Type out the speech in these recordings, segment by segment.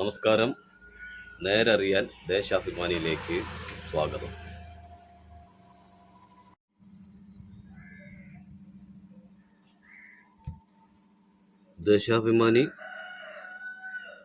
നമസ്കാരം. നേരറിയാൻ ദേശാഭിമാനിയിലേക്ക് സ്വാഗതം. ദേശാഭിമാനി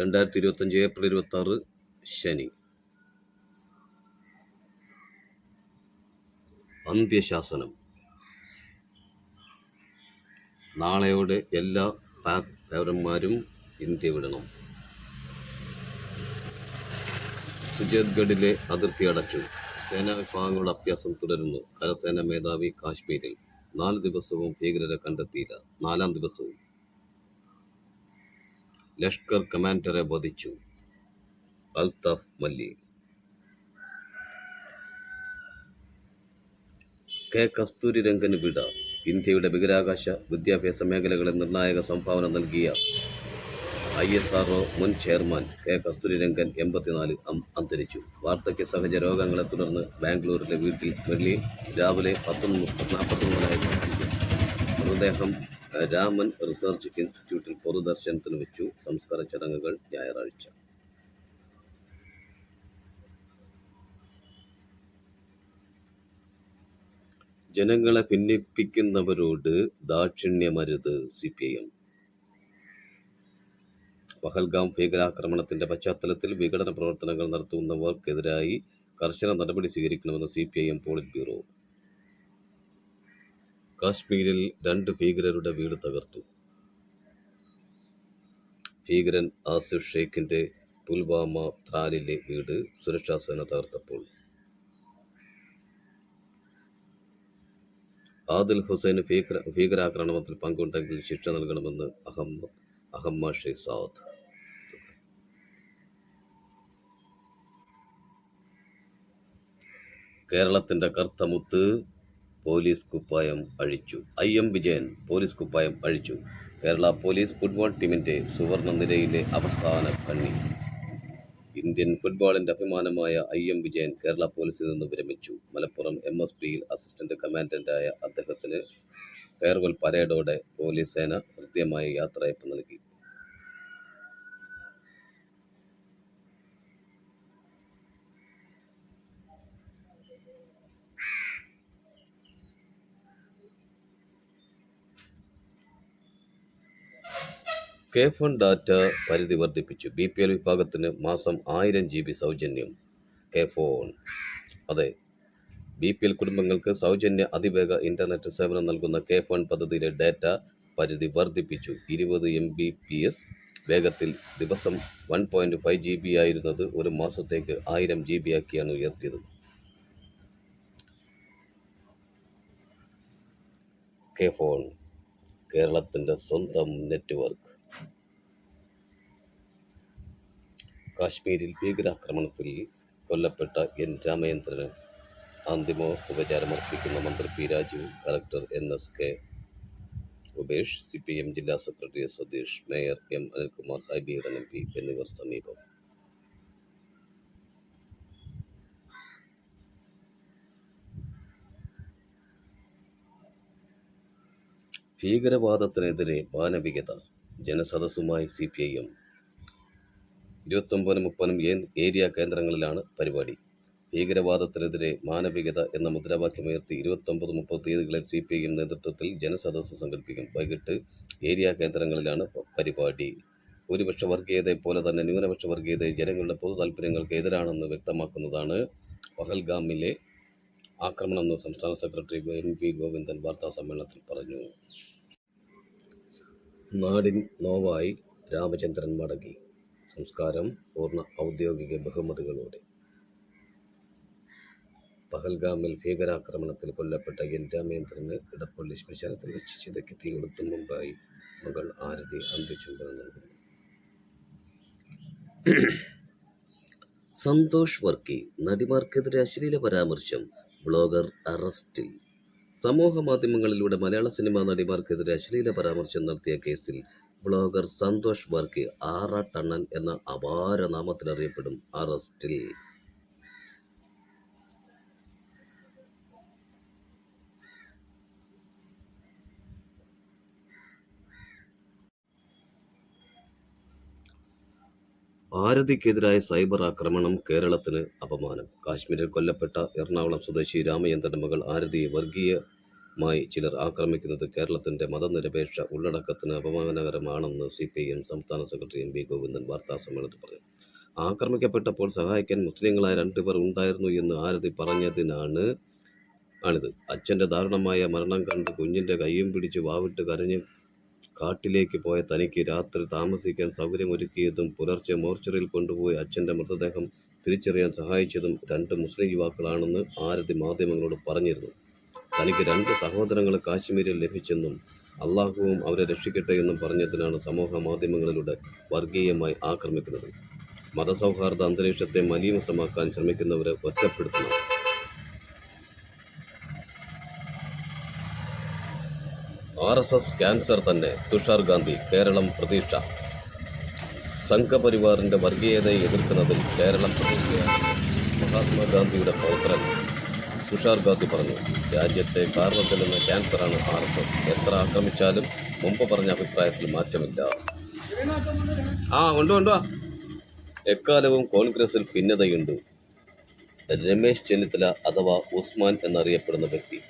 രണ്ടായിരത്തി ഇരുപത്തഞ്ച് ഏപ്രിൽ ഇരുപത്തി ആറ് ശനി. അന്ത്യശാസനം. നാളെയോടെ എല്ലാ പാക് പൗരന്മാരും ഇന്ത്യ വിടണം. സുജേത്ഗഡിലെ അതിർത്തി അടച്ചു. സേനാ വിഭാഗങ്ങളുടെ അഭ്യാസം തുടരുന്നു. കരസേന മേധാവി കാശ്മീരിൽ. നാല് ദിവസവും ഭീകരരെ കണ്ടെത്തിയില്ല. നാലാം ദിവസവും. ലഷ്കർ കമാൻഡറെ വധിച്ചു. അൽതാഫ് മല്ലി. കെ കസ്തൂരി രംഗന് വിട. ഇന്ത്യയുടെ ബഹിരാകാശ വിദ്യാഭ്യാസ മേഖലകളിൽ നിർണായക സംഭാവന നൽകിയ ഐ എസ് ആർ മുൻ ചെയർമാൻ കെ കസ്തൂരിരംഗൻ എൺപത്തിനാല് അന്തരിച്ചു. വാർദ്ധക്യ സഹജ രോഗങ്ങളെ തുടർന്ന് ബാംഗ്ലൂരിലെ വീട്ടിൽ വെള്ളി രാവിലെ പത്തൊൻപത് നാൽപ്പത്തൊന്നിനായിരുന്നു മൃതദേഹം രാമൻ റിസർച്ച് ഇൻസ്റ്റിറ്റ്യൂട്ടിൽ പൊതുദർശനത്തിന് വെച്ചു. സംസ്കാര ചടങ്ങുകൾ ഞായറാഴ്ച. ജനങ്ങളെ ഭിന്നിപ്പിക്കുന്നവരോട് ദാക്ഷിണ്യമരുത് C P I M. Pahalgam ഭീകരാക്രമണത്തിന്റെ പശ്ചാത്തലത്തിൽ വിഘടന പ്രവർത്തനങ്ങൾ നടത്തുന്നവർക്കെതിരായി കർശന നടപടി സ്വീകരിക്കണമെന്ന് C P I M polit bureau. കാശ്മീരിൽ രണ്ട് ഭീകരരുടെ വീട് തകർത്തു. ഭീകരൻ ആസിഫ് ഷെയ്ഖിന്റെ പുൽവാമ ത്രാലിലെ വീട് സുരക്ഷാ സേന തകർത്തപ്പോൾ. ആദിൽ ഹുസൈന് ഭീകര ഭീകരാക്രമണത്തിൽ പങ്കുണ്ടെങ്കിൽ ശിക്ഷ നൽകണമെന്ന് അഹമ്മദ് അഹമ്മദ് ഷെയ്സാദ്. കേരളത്തിന്റെ കർത്തമുത്ത് പോലീസ് കുപ്പായം അഴിച്ചു. ഐ എം വിജയൻ പോലീസ് കുപ്പായം അഴിച്ചു. കേരള പോലീസ് ഫുട്ബോൾ ടീമിന്റെ സുവർണ നിരയിലെ അവസാന കണ്ണി. ഇന്ത്യൻ ഫുട്ബോളിന്റെ അഭിമാനമായ ഐ എം വിജയൻ കേരള പോലീസിൽ നിന്ന് വിരമിച്ചു. മലപ്പുറം എം എസ് പിയിൽ അസിസ്റ്റന്റ് കമാൻഡന്റായ അദ്ദേഹത്തിന് ഫെയർവെൽ പരേഡോടെ പോലീസ് സേന ഹൃദ്യമായ യാത്രയപ്പ് നൽകി. കെ ഫൺ ഡാറ്റ പരിധി വർദ്ധിപ്പിച്ചു. ബി പി എൽ വിഭാഗത്തിന് മാസം ആയിരം ജി ബി സൗജന്യം. കെ ഫോൺ അതെ. ബി പി എൽ കുടുംബങ്ങൾക്ക് സൗജന്യ അതിവേഗ ഇന്റർനെറ്റ് സേവനം നൽകുന്ന കെ ഫോൺ പദ്ധതിയിലെ ഡാറ്റ പരിധി വർദ്ധിപ്പിച്ചു. ഇരുപത് എം ബി പി എസ് വേഗത്തിൽ ദിവസം one point five G B ആയിരുന്നത് ഒരു മാസത്തേക്ക് ആയിരം ജി ബി ആക്കിയാണ് ഉയർത്തിയത്. കെ ഫോൺ കേരളത്തിന്റെ സ്വന്തം നെറ്റ്വർക്ക്. കാശ്മീരിൽ ഭീകരാക്രമണത്തിൽ കൊല്ലപ്പെട്ട എൻ രാമചന്ദ്രന് അന്തിമ ഉപചാരമർപ്പിക്കുന്ന മന്ത്രി P Raju collector N S K Upesh C P M ജില്ലാ secretary Satheesh mayor M Anilkumar Hibi Eden M P എന്നിവർ സമീപം. ഭീകരവാദത്തിനെതിരെ മാനവികത ജനസദസ്സുമായി സി പി ഐ എം. ഇരുപത്തൊമ്പതിനും മുപ്പതിനും ഏരിയ കേന്ദ്രങ്ങളിലാണ് പരിപാടി. ഭീകരവാദത്തിനെതിരെ മാനവികത എന്ന മുദ്രാവാക്യമുയർത്തി ഇരുപത്തൊമ്പത് മുപ്പത് തീയതികളിൽ സി പി ഐ എം നേതൃത്വത്തിൽ ജനസദസ്സ് സംഘടിപ്പിക്കും. വൈകിട്ട് ഏരിയ കേന്ദ്രങ്ങളിലാണ് പരിപാടി. ഭൂരിപക്ഷ വർഗീയതയെ പോലെ തന്നെ ന്യൂനപക്ഷ വർഗീയതയെ ജനങ്ങളുടെ പൊതു താല്പര്യങ്ങൾക്ക് എതിരാണെന്ന് വ്യക്തമാക്കുന്നതാണ് പഹൽഗാമിലെ ആക്രമണമെന്ന് സംസ്ഥാന സെക്രട്ടറി എം പി ഗോവിന്ദൻ വാർത്താ സമ്മേളനത്തിൽ പറഞ്ഞു. നാടിൻ നോവായി രാമചന്ദ്രൻ മടങ്ങി. സംസ്കാരം പൂർണ ഔദ്യോഗിക ബഹുമതികളോടെ. പഹൽഗാമിൽ ഭീകരാക്രമണത്തിൽ കൊല്ലപ്പെട്ട എൻ രാമേന്ദ്രന് ഇടപ്പള്ളി ശ്മശാനത്തിൽ വെച്ച് ചിതയ്ക്ക് തീകൊളുത്തും മുമ്പായി മകൾ ആരതി അന്ത്യചുംബനം നൽകുന്നു. സന്തോഷ് വർക്കി നടിമാർക്കെതിരെ അശ്ലീല പരാമർശം ബ്ലോഗർ അറസ്റ്റിൽ. സമൂഹ മാധ്യമങ്ങളിലൂടെ മലയാള സിനിമാ നടിമാർക്കെതിരെ അശ്ലീല പരാമർശം നടത്തിയ കേസിൽ ബ്ലോഗർ സന്തോഷ് വർക്കി ആറാട്ടണ്ണൻ എന്ന അപാര നാമത്തിൽ അറിയപ്പെടും അറസ്റ്റിൽ. ഭാരതിക്കെതിരായ സൈബർ ആക്രമണം കേരളത്തിന് അപമാനം. കാശ്മീരിൽ കൊല്ലപ്പെട്ട എറണാകുളം സ്വദേശി രാമചന്ദ്രന്റെ മകൾ ആരതിയെ വർഗീയമായി ചിലർ ആക്രമിക്കുന്നത് കേരളത്തിന്റെ മതനിരപേക്ഷ ഉള്ളടക്കത്തിന് അപമാനകരമാണെന്ന് സി പി എം സംസ്ഥാന സെക്രട്ടറി എം വി ഗോവിന്ദൻ വാർത്താ സമ്മേളനത്തിൽ പറഞ്ഞു. ആക്രമിക്കപ്പെട്ടപ്പോൾ സഹായിക്കാൻ മുസ്ലിങ്ങളായ രണ്ടുപേർ ഉണ്ടായിരുന്നു എന്ന് ആരതി പറഞ്ഞതിനാണ് ആണിത്. അച്ഛന്റെ ദാരുണമായ മരണം കണ്ട് കുഞ്ഞിന്റെ കയ്യും പിടിച്ച് വാവിട്ട് കരഞ്ഞ് കാട്ടിലേക്ക് പോയ തനിക്ക് രാത്രി താമസിക്കാൻ സൗകര്യമൊരുക്കിയതും പുലർച്ചെ മോർച്ചറിയിൽ കൊണ്ടുപോയി അച്ഛന്റെ മൃതദേഹം തിരിച്ചറിയാൻ സഹായിച്ചതും രണ്ട് മുസ്ലിം യുവാക്കളാണെന്ന് ആരതി മാധ്യമങ്ങളോട് പറഞ്ഞിരുന്നു. തനിക്ക് രണ്ട് സഹോദരങ്ങൾ കാശ്മീരിൽ ലഭിച്ചെന്നും അള്ളാഹുവും അവരെ രക്ഷിക്കട്ടെ എന്നും പറഞ്ഞതിനാണ് സമൂഹ മാധ്യമങ്ങളിലൂടെ വർഗീയമായി ആക്രമിക്കുന്നത്. മതസൗഹാർദ്ദ അന്തരീക്ഷത്തെ മലീമസമാക്കാൻ ശ്രമിക്കുന്നവരെ ഒറ്റപ്പെടുത്തണം. ആർ എസ് എസ് ക്യാൻസർ തന്നെ തുഷാർ ഗാന്ധി കേരളം പ്രതീക്ഷ. സംഘപരിവാറിന്റെ വർഗീയതയെ എതിർക്കുന്നതിൽ കേരളം പ്രതീക്ഷയാണ്. മഹാത്മാഗാന്ധിയുടെ പൗത്രൻ തുഷാർ ഗാന്ധി പറഞ്ഞു രാജ്യത്തെ കാരണത്തിലെന്ന ക്യാൻസറാണ് ആർ എസ് എസ് എത്ര ആക്രമിച്ചാലും മുമ്പ് പറഞ്ഞ അഭിപ്രായത്തിൽ മാറ്റമില്ല. ആ ഉണ്ടോ ഉണ്ടോ? എക്കാലവും കോൺഗ്രസിൽ ഭിന്നതയുണ്ട്. രമേശ് ചെന്നിത്തല അഥവാ ഉസ്മാൻ എന്നറിയപ്പെടുന്ന വ്യക്തി.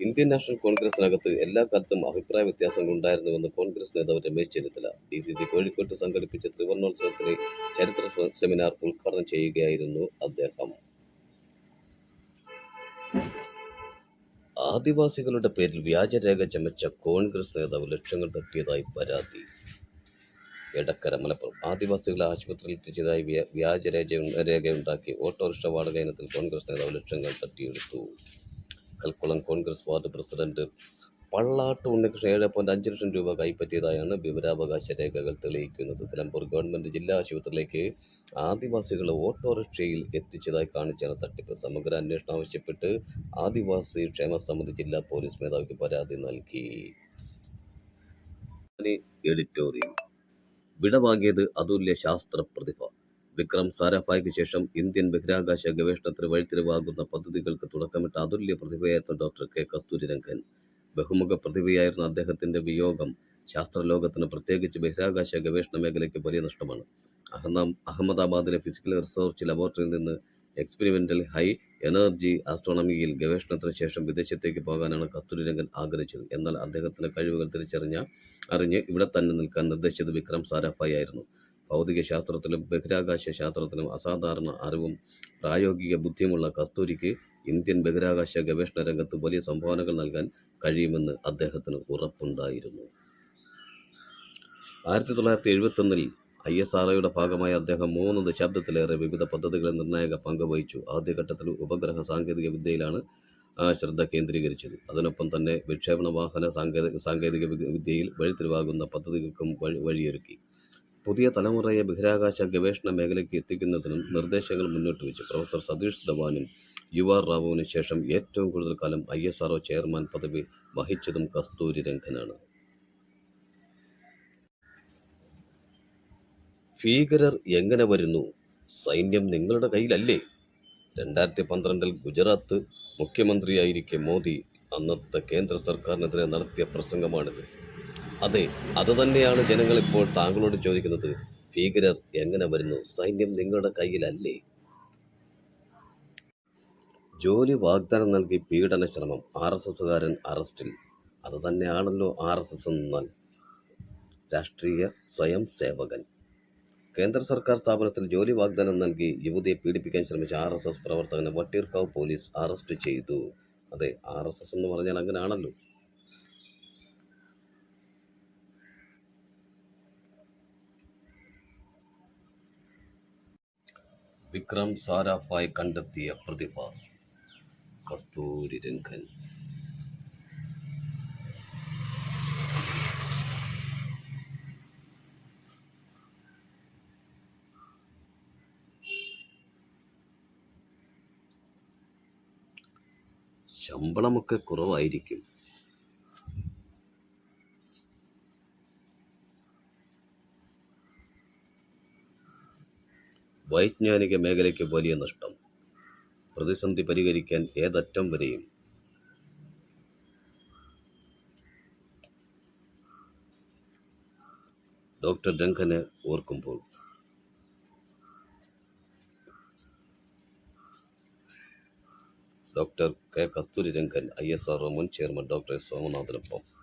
ഇന്ത്യൻ നാഷണൽ കോൺഗ്രസിനകത്ത് എല്ലാ കാലത്തും അഭിപ്രായ വ്യത്യാസങ്ങൾ ഉണ്ടായിരുന്നുവെന്ന് കോൺഗ്രസ് നേതാവ് Ramesh Chennithala. D C C കോഴിക്കോട്ട് സംഘടിപ്പിച്ച ത്രിവർണോത്സവത്തിലെ ചരിത്ര സെമിനാർ ഉദ്ഘാടനം ചെയ്യുകയായിരുന്നു അദ്ദേഹം. ആദിവാസികളുടെ പേരിൽ വ്യാജരേഖ ചമച്ച കോൺഗ്രസ് നേതാവ് ലക്ഷങ്ങൾ തട്ടിയതായി പരാതി. എടക്കര മലപ്പുറം. ആദിവാസികളെ ആശുപത്രിയിൽ എത്തിച്ചതായി വ്യ- വ്യാജരേഖ രേഖയുണ്ടാക്കി ഓട്ടോറിക്ഷ വാടക ഇനത്തിൽ കോൺഗ്രസ് നേതാവ് ലക്ഷങ്ങൾ തട്ടിയെടുത്തു. കൽക്കുളം കോൺഗ്രസ് വാർഡ് പ്രസിഡന്റ് പള്ളാട്ട് ഉണ്ണികൃഷ്ണൻ ഏഴ് പോയിന്റ് അഞ്ച് ലക്ഷം രൂപ കൈപ്പറ്റിയതായാണ് വിവരാവകാശ രേഖകൾ തെളിയിക്കുന്നത്. നിലമ്പൂർ ഗവൺമെന്റ് ജില്ലാ ആശുപത്രിയിലേക്ക് ആദിവാസികളെ ഓട്ടോറിക്ഷയിൽ എത്തിച്ചതായി കാണിച്ചാണ് തട്ടിപ്പ്. സമഗ്ര അന്വേഷണം ആവശ്യപ്പെട്ട് ആദിവാസി ക്ഷേമ സമിതി ജില്ലാ പോലീസ് മേധാവിക്ക് പരാതി നൽകി. എഡിറ്റോറിയൽ വിടവാങ്ങിയത് അതുല്യ ശാസ്ത്ര പ്രതിഭ. വിക്രം സാരാഭായ്ക്ക് ശേഷം ഇന്ത്യൻ ബഹിരാകാശ ഗവേഷണത്തിന് വഴിത്തിരിവാകുന്ന പദ്ധതികൾക്ക് തുടക്കമിട്ട അതുല്യ പ്രതിഭയായിരുന്നു ഡോക്ടർ കെ. കസ്തൂരിരംഗൻ. ബഹുമുഖ പ്രതിഭയായിരുന്ന അദ്ദേഹത്തിന്റെ വിയോഗം ശാസ്ത്രലോകത്തിന് പ്രത്യേകിച്ച് ബഹിരാകാശ ഗവേഷണ മേഖലയ്ക്ക് വലിയ നഷ്ടമാണ്. അഹമ്മ അഹമ്മദാബാദിലെ ഫിസിക്കൽ റിസർച്ച് ലബോറട്ടറിയിൽ നിന്ന് എക്സ്പെരിമെന്റൽ ഹൈ എനർജി ആസ്ട്രോണമിയിൽ ഗവേഷണത്തിന് ശേഷം വിദേശത്തേക്ക് പോകാനാണ് കസ്തൂരിരംഗൻ ആഗ്രഹിച്ചത്. എന്നാൽ അദ്ദേഹത്തിന്റെ കഴിവുകൾ തിരിച്ചറിഞ്ഞ അറിഞ്ഞ് ഇവിടെ തന്നെ നിൽക്കാൻ നിർദ്ദേശിച്ചത് വിക്രം സാരാഭായി ആയിരുന്നു. ഭൗതിക ശാസ്ത്രത്തിലും ബഹിരാകാശ ശാസ്ത്രത്തിലും അസാധാരണ അറിവും പ്രായോഗിക ബുദ്ധിയുമുള്ള കസ്തൂരിക്ക് ഇന്ത്യൻ ബഹിരാകാശ ഗവേഷണ രംഗത്ത് വലിയ സംഭാവനകൾ നൽകാൻ കഴിയുമെന്ന് അദ്ദേഹത്തിന് ഉറപ്പുണ്ടായിരുന്നു. ആയിരത്തി തൊള്ളായിരത്തി എഴുപത്തൊന്നിൽ ഐ എസ് ആർ ഒയുടെ ഭാഗമായി അദ്ദേഹം മൂന്ന് ദശാബ്ദത്തിലേറെ വിവിധ പദ്ധതികളിൽ നിർണായക പങ്ക് വഹിച്ചു. ആദ്യഘട്ടത്തിൽ ഉപഗ്രഹ സാങ്കേതിക വിദ്യയിലാണ് ശ്രദ്ധ കേന്ദ്രീകരിച്ചത്. അതിനൊപ്പം തന്നെ വിക്ഷേപണ വാഹന സാങ്കേതിക സാങ്കേതിക വിദ്യയിൽ വഴിത്തിരിവാകുന്ന പദ്ധതികൾക്കും വഴി വഴിയൊരുക്കി. പുതിയ തലമുറയെ ബഹിരാകാശ ഗവേഷണ മേഖലയ്ക്ക് എത്തിക്കുന്നതിനും നിർദ്ദേശങ്ങൾ മുന്നോട്ട് വെച്ചു പ്രൊഫസർ സതീഷ് ധവാനും യു ആർ റാവുവിന് ശേഷം ഏറ്റവും കൂടുതൽ കാലം ഐ എസ് ആർ ചെയർമാൻ പദവി വഹിച്ചതും കസ്തൂരി രംഗനാണ്. ഭീകരർ എങ്ങനെ വരുന്നു? സൈന്യം നിങ്ങളുടെ കയ്യിലല്ലേ? രണ്ടായിരത്തി പന്ത്രണ്ടിൽ ഗുജറാത്ത് മുഖ്യമന്ത്രിയായിരിക്കെ മോദി അന്നത്തെ കേന്ദ്ര സർക്കാരിനെതിരെ നടത്തിയ പ്രസംഗമാണിത്. അതെ അതുതന്നെയാണ് ജനങ്ങൾ ഇപ്പോൾ താങ്കളോട് ചോദിക്കുന്നത്. ഭീകരർ എങ്ങനെ വരുന്നു? സൈന്യം നിങ്ങളുടെ കയ്യിലല്ലേ? ജോലി വാഗ്ദാനം നൽകി പീഡന ശ്രമം. ആർ എസ് എസുകാരൻ അറസ്റ്റിൽ. അത് തന്നെയാണല്ലോ ആർ എസ് എസ് എന്നാൽ. രാഷ്ട്രീയ സ്വയം സേവകൻ. കേന്ദ്ര സർക്കാർ സ്ഥാപനത്തിൽ ജോലി വാഗ്ദാനം നൽകി യുവതിയെ പീഡിപ്പിക്കാൻ ശ്രമിച്ച ആർ എസ് എസ് പ്രവർത്തകനെ വട്ടിയൂർക്കാവ് പോലീസ് അറസ്റ്റ് ചെയ്തു. അതെ ആർ എസ് എസ് എന്ന് പറഞ്ഞാൽ അങ്ങനെയാണല്ലോ വിക്രം സാരാഭായ് കണ്ടെത്തിയ പ്രതിഭ. കസ്തൂരി രംഗൻ ശമ്പളമൊക്കെ കുറവായിരിക്കും. വൈജ്ഞാനിക മേഖലയ്ക്ക് വലിയ നഷ്ടം. പ്രതിസന്ധി പരിഹരിക്കാൻ ഏതറ്റം വരെയും. ഡോക്ടർ ലംഘനെ ഓർക്കുമ്പോൾ. Doctor K Kasturirangan I S R മുൻ ചെയർമാൻ ഡോക്ടർ സോമനാഥനൊപ്പം.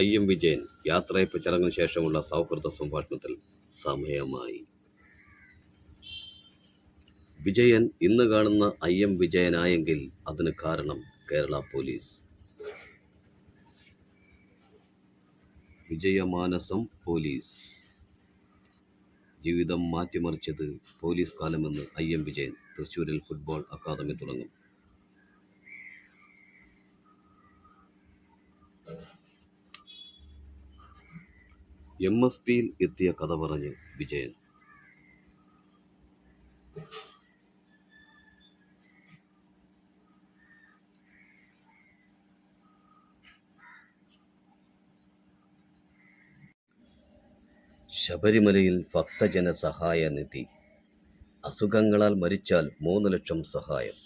ഐ എം വിജയൻ യാത്രയപ്പ് ചടങ്ങിന് ശേഷമുള്ള സൗഹൃദ സംഭാഷണത്തിൽ സമയമായി. വിജയൻ ഇന്ന് കാണുന്ന ഐ എം വിജയനായെങ്കിൽ അതിന് കാരണം കേരള പോലീസ്. വിജയമാനസം പോലീസ്. ജീവിതം മാറ്റിമറിച്ചത് പോലീസ് കാലമെന്ന് ഐ എം വിജയൻ തൃശ്ശൂരിൽ ഫുട്ബോൾ അക്കാദമി തുടങ്ങും. എം എസ് പിയിൽ എത്തിയ കഥ പറഞ്ഞ് വിജയൻ. ശബരിമലയിൽ ഭക്തജന സഹായ നിധി അസുഖങ്ങളാൽ മരിച്ചാൽ മൂന്ന് ലക്ഷം സഹായം.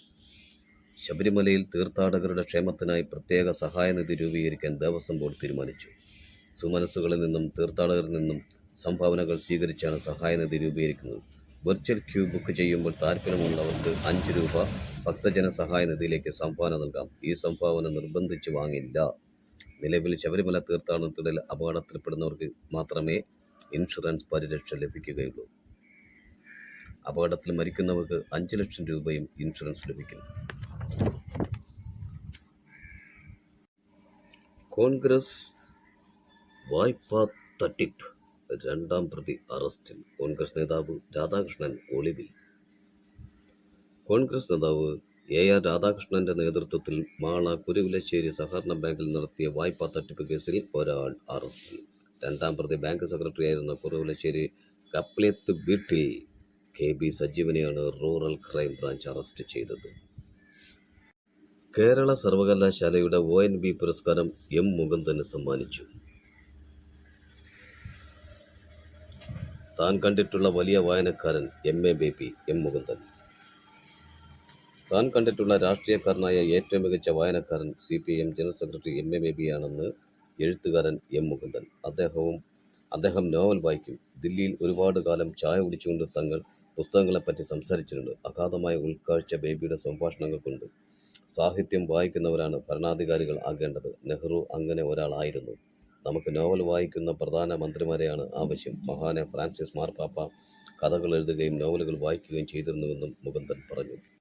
ശബരിമലയിൽ തീർത്ഥാടകരുടെ ക്ഷേമത്തിനായി പ്രത്യേക സഹായനിധി രൂപീകരിക്കാൻ ദേവസ്വം ബോർഡ് തീരുമാനിച്ചു. സുമനസ്സുകളിൽ നിന്നും തീർത്ഥാടകരിൽ നിന്നും സംഭാവനകൾ സ്വീകരിച്ചാണ് സഹായനിധി രൂപീകരിക്കുന്നത്. വെർച്വൽ ക്യൂ ബുക്ക് ചെയ്യുമ്പോൾ താല്പര്യമുള്ളവർക്ക് അഞ്ച് രൂപ ഭക്തജന സഹായനിധിയിലേക്ക് സംഭാവന നൽകാം. ഈ സംഭാവന നിർബന്ധിച്ച് വാങ്ങില്ല. നിലവിൽ ശബരിമല തീർത്ഥാടനത്തിനിടയിൽ അപകടത്തിൽപ്പെടുന്നവർക്ക് മാത്രമേ ഇൻഷുറൻസ് പരിരക്ഷ ലഭിക്കുകയുള്ളൂ. അപകടത്തിൽ മരിക്കുന്നവർക്ക് അഞ്ച് ലക്ഷം രൂപയും ഇൻഷുറൻസ് ലഭിക്കും. കോൺഗ്രസ് വായ്പാ തട്ടിപ്പ്. രണ്ടാം പ്രതി അറസ്റ്റിൽ കോൺഗ്രസ് നേതാവ് രാധാകൃഷ്ണൻ ഒളിവിൽ. കോൺഗ്രസ് നേതാവ് എ ആർ രാധാകൃഷ്ണന്റെ നേതൃത്വത്തിൽ മാള കുരുവിലശ്ശേരി സഹകരണ ബാങ്കിൽ നടത്തിയ വായ്പാ തട്ടിപ്പ് കേസിൽ ഒരാൾ അറസ്റ്റിൽ. രണ്ടാം പ്രതി ബാങ്ക് സെക്രട്ടറിയായിരുന്ന കുറുവിലശ്ശേരി കപ്ലേത്ത് വീട്ടിൽ കെ ബി സജീവനെയാണ് റൂറൽ ക്രൈം ബ്രാഞ്ച് അറസ്റ്റ് ചെയ്തത്. കേരള സർവകലാശാലയുടെ ഒ എൻ ബി പുരസ്കാരം എം മുകുന്ദന് സമ്മാനിച്ചു. താൻ കണ്ടിട്ടുള്ള വലിയ വായനക്കാരൻ M A Baby M Mukundan. താൻ കണ്ടിട്ടുള്ള രാഷ്ട്രീയക്കാരനായ ഏറ്റവും മികച്ച വായനക്കാരൻ C P M general secretary M A ബേബിയാണെന്ന് എഴുത്തുകാരൻ എം മുകുന്ദൻ. അദ്ദേഹവും അദ്ദേഹം നോവൽ വായിക്കും. ദില്ലിയിൽ ഒരുപാട് കാലം ചായ കുടിച്ചുകൊണ്ട് തങ്ങൾ പുസ്തകങ്ങളെപ്പറ്റി സംസാരിച്ചിട്ടുണ്ട്. അഗാധമായ ഉൾക്കാഴ്ച ബേബിയുടെ സംഭാഷണങ്ങൾക്കുണ്ട്. സാഹിത്യം വായിക്കുന്നവരാണ് ഭരണാധികാരികൾ ആകേണ്ടത്. നെഹ്റു അങ്ങനെ ഒരാളായിരുന്നു. നമുക്ക് നോവൽ വായിക്കുന്ന പ്രധാന മന്ത്രിമാരെയാണ് ആവശ്യം മഹാനെ ഫ്രാൻസിസ് മാർപ്പാപ്പ കഥകൾ എഴുതുകയും നോവലുകൾ വായിക്കുകയും ചെയ്തിരുന്നുവെന്നും മുകുന്ദൻ പറഞ്ഞു.